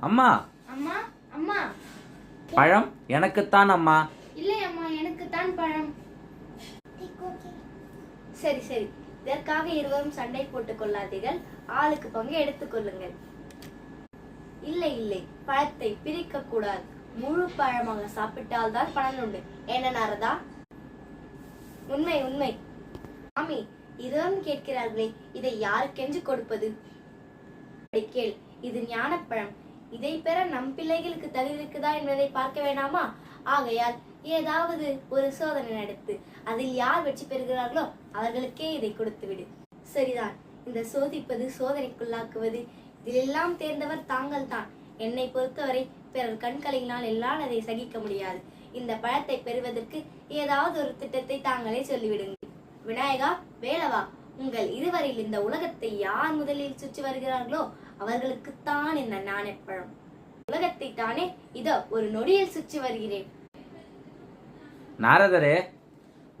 அம்மா. அம்மா அம்மா. பழம் எனக்குத்தான் அம்மா. இல்லை அம்மா எனக்கு தான் பழம். சரி சரி. இதற்காக இருவரும் சண்டை போட்டுக் கொள்ளாதீர்கள். ஆளுக்கு பங்கு எடுத்துக் கொள்ளுங்கள். இல்லை இல்லை. பழத்தை பிரிக்க கூடாது. முழு பழமாக சாப்பிட்டால் தான் பலன் உண்டு. என்ன நாரதா? உண்மை உண்மை. மாமி இருவரும் கேட்கிறார்களே இதை யாருக்கென்று கொடுப்பது? அப்படி கேள் இது ஞானப்பழம். இதை பெற நம் பிள்ளைகளுக்கு தகுதிக்குதா என்பதை பார்க்க வேண்டாமா ஆகையால் ஏதாவது ஒரு சோதனை நடத்து. அதில் யார் வெற்றி பெறுகிறார்களோ அவர்களுக்கே இதை கொடுத்துவிடு. சரிதான். இந்த சோதிப்பது சோதனைக்குள்ளாக்குவது. இதிலெல்லாம் தேர்ந்தவர் தாங்கள் தான் என்னை பொறுத்தவரை பிறர் கண்களினால் எல்லாம் அதை சகிக்க முடியாது. இந்த பழத்தை பெறுவதற்கு ஏதாவது ஒரு திட்டத்தை தாங்களே சொல்லிவிடுங்கள். விநாயகா வேலவா? உங்கள் இருவரில் இந்த உலகத்தை யார் முதலில் சுற்றி வருகிறார்களோ அவர்களுக்குத்தான் இந்த நாணயப்பழம் உலகத்தை தானே இதோ ஒரு நொடியில் சுற்றி வருகிறேன். நாரதரே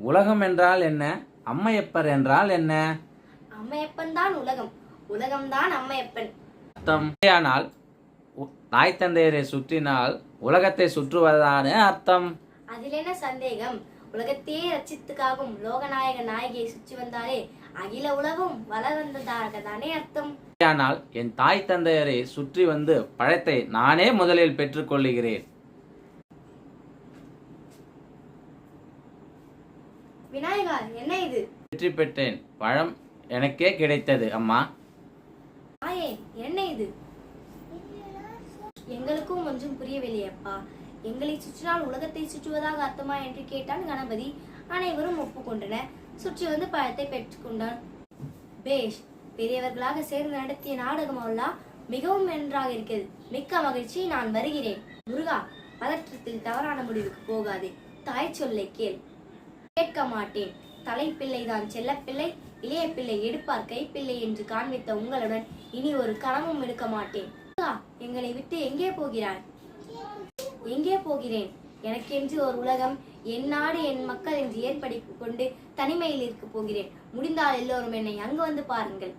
உலகம் என்றால் என்ன? அம்மையப்பர் என்றால் என்ன? அம்மையப்பன் தான் உலகம். உலகம்தான் அம்மையப்பன். ஆனால் தாய் தந்தையரை சுற்றினால் உலகத்தை சுற்றுவதானே அர்த்தம்? அதில் என்ன சந்தேகம்? உலகத்தையே ரச்சித்துக்காகும் லோகநாயக நாயகியை சுற்றி வந்தாலே அகில உலகம் வள வந்ததாக தானே அர்த்தம். ஆனால் என் தாய் தந்தையரை சுற்றி வந்து பழத்தை நானே முதலில் பெற்றுக்கொள்ளுகிறேன். விநாயகா என்ன இது? வெற்றி பெற்றேன். பழம் எனக்கே கிடைத்தது அம்மா. ஆயே என்ன இது? எங்களுக்கும் ஒன்றும் புரியவில்லை அப்பா எங்களை சுற்றினால் உலகத்தை சுற்றுவதாக அர்த்தமா என்று கேட்டான் கணபதி. அனைவரும் ஒப்புக்கொண்டனர். சுற்றி வந்து பழத்தை பெற்றுக்கொண்டான் பேஷ் பெரியவர்களாக சேர்ந்து நடத்திய நாடகம் மிகவும் நன்றாக இருக்கிறது. மிக்க மகிழ்ச்சி நான் வருகிறேன். முருகா பதற்றத்தில் தவறான முடிவுக்கு போகாதே. தாய் சொல்லை கேள். கேட்க மாட்டேன். தலைப்பிள்ளை தான் செல்லப்பிள்ளை இளைய பிள்ளை எடுப்பார் கைப்பிள்ளை என்று காண்பித்த உங்களுடன் இனி ஒரு கணமும் எடுக்க மாட்டேன். முருகா, எங்களை விட்டு எங்கே போகிறாய்? எங்கே போகிறேன்? எனக்கென்று ஒரு உலகம் என் நாடு என் மக்கள் என்று ஏற்படுத்திக் கொண்டு தனிமையில் இருக்க போகிறேன். முடிந்தால் எல்லோரும் என்னை அங்கு வந்து பாருங்கள்.